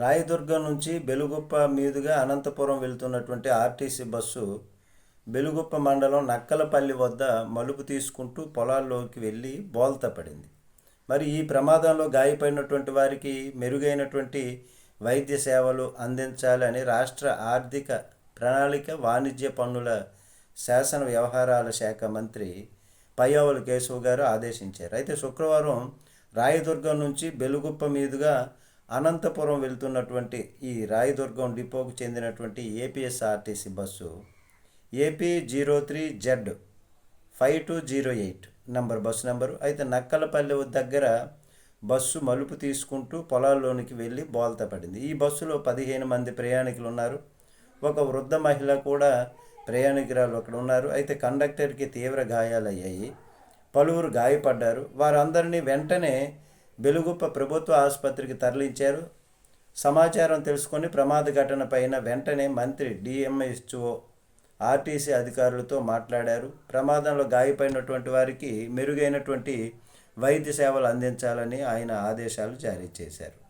రాయదుర్గం నుంచి బెలుగుప్ప మీదుగా అనంతపురం వెళ్తున్నటువంటి ఆర్టీసీ బస్సు బెలుగుప్ప మండలం నక్కలపల్లి వద్ద మలుపు తీసుకుంటూ పొలాల్లోకి వెళ్ళి బోల్తా పడింది. మరి ఈ ప్రమాదంలో గాయపడినటువంటి వారికి మెరుగైనటువంటి వైద్య సేవలు అందించాలని రాష్ట్ర ఆర్థిక ప్రణాళిక వాణిజ్య పన్నుల శాసన వ్యవహారాల శాఖ మంత్రి పయ్యావుల కేశవ్ గారు ఆదేశించారు. అయితే శుక్రవారం రాయదుర్గం నుంచి బెలుగుప్ప మీదుగా అనంతపురం వెళ్తున్నటువంటి ఈ రాయదుర్గం డిపోకు చెందినటువంటి APSRTC bus AP zero three Z five two zero eight number bus number. అయితే నక్కలపల్లి దగ్గర బస్సు మలుపు తీసుకుంటూ పొలాల్లోనికి వెళ్ళి బోల్త పడింది. ఈ బస్సులో పదిహేను మంది ప్రయాణికులు ఉన్నారు. ఒక వృద్ధ మహిళ కూడా ప్రయాణికురాలు అక్కడ ఉన్నారు. అయితే కండక్టర్కి తీవ్ర గాయాలయ్యాయి. పలువురు గాయపడ్డారు. వారందరినీ వెంటనే బెలుగుప్ప ప్రభుత్వ ఆసుపత్రికి తరలించారు. సమాచారం తెలుసుకొని ప్రమాద ఘటన పైన వెంటనే మంత్రి డిఎంఎస్ఓ ఆర్టీసీ అధికారులతో మాట్లాడారు. ప్రమాదంలో గాయపడినటువంటి వారికి మెరుగైనటువంటి వైద్య సేవలు అందించాలని ఆయన ఆదేశాలు జారీ చేశారు.